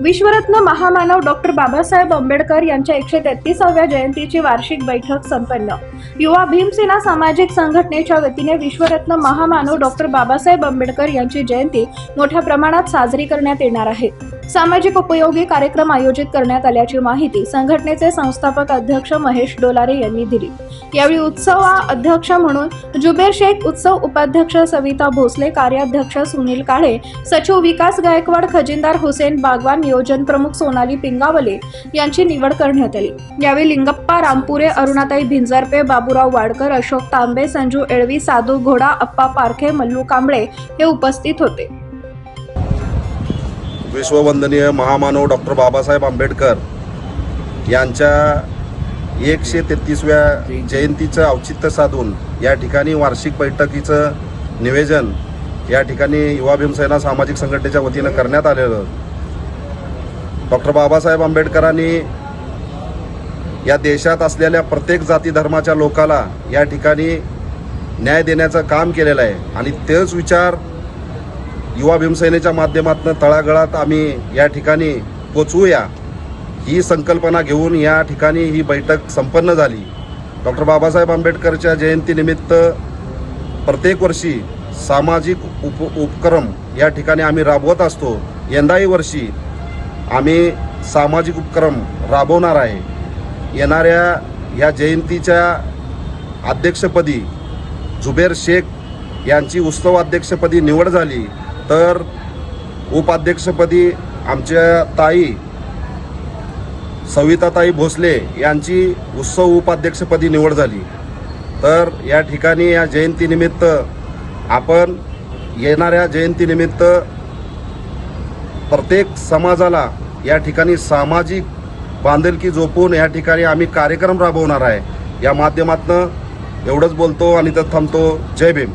विश्वरत्न महामानव डॉक्टर बाबासाहेब आंबेडकर यांच्या एकशे तेहतीसाव्या जयंतीची वार्षिक बैठक संपन्न. युवा भीमसेना सामाजिक संघटनेच्या वतीने विश्वरत्न महामानव डॉक्टर बाबासाहेब आंबेडकर यांची जयंती मोठ्या प्रमाणात साजरी करण्यात येणार आहे. सामाजिक उपयोगी कार्यक्रम आयोजित करण्यात आल्याची माहिती संघटनेचे संस्थापक अध्यक्ष महेश डोलारे यांनी दिली. यावेळी उत्सवा अध्यक्ष म्हणून जुबेर शेख उत्सव उपाध्यक्ष सविता भोसले कार्याध्यक्ष सुनील काळे सचिव विकास गायकवाड खजिनदार हुसेन बागवान नियोजन प्रमुख सोनाली पिंगावले यांची निवड करण्यात आली. यावेळी लिंगप्पा रामपुरे अरुणाताई भिंजारपे बाबूराव वाडकर अशोक तांबे संजू एळवी साधू घोडा अप्पा पारखे मल्लू कांबळे हे उपस्थित होते. विश्ववंदनीय महामानव डॉक्टर बाबासाहेब आंबेडकर यांच्या एकशे तेहतीसव्या जयंतीचं औचित्य साधून या ठिकाणी वार्षिक बैठकीचं निवेदन या ठिकाणी युवा भीमसेना सामाजिक संघटनेच्या वतीनं करण्यात आलेलं. डॉक्टर बाबासाहेब आंबेडकरांनी या देशात असलेल्या प्रत्येक जाती धर्माच्या लोकाला या ठिकाणी न्याय देण्याचं काम केलेलं आहे. आणि तेच विचार युवा भीमसेनेच्या माध्यमातून तळागळात आम्ही या ठिकाणी पोचवूया. ही संकल्पना घेऊन या ठिकाणी ही बैठक संपन्न झाली. डॉक्टर बाबासाहेब आंबेडकरच्या जयंतीनिमित्त प्रत्येक वर्षी सामाजिक उप उपक्रम या ठिकाणी आम्ही राबवत असतो. यंदाही वर्षी आम्ही सामाजिक उपक्रम राबवणार आहे. येणाऱ्या या जयंतीच्या अध्यक्षपदी जुबेर शेख यांची उत्सव अध्यक्षपदी निवड झाली. तर उपाध्यक्षपदी आमच्या ताई सविताताई भोसले यांची उत्सव उपाध्यक्षपदी निवड झाली. तर या ठिकाणी या जयंतीनिमित्त आपण येणाऱ्या जयंतीनिमित्त प्रत्येक समाजाला या ठिकाणी सामाजिक बांधिलकी जोपून या ठिकाणी आम्ही कार्यक्रम राबवणार आहे. या माध्यमातून एवढंच बोलतो आणि तर थांबतो. जय भीम.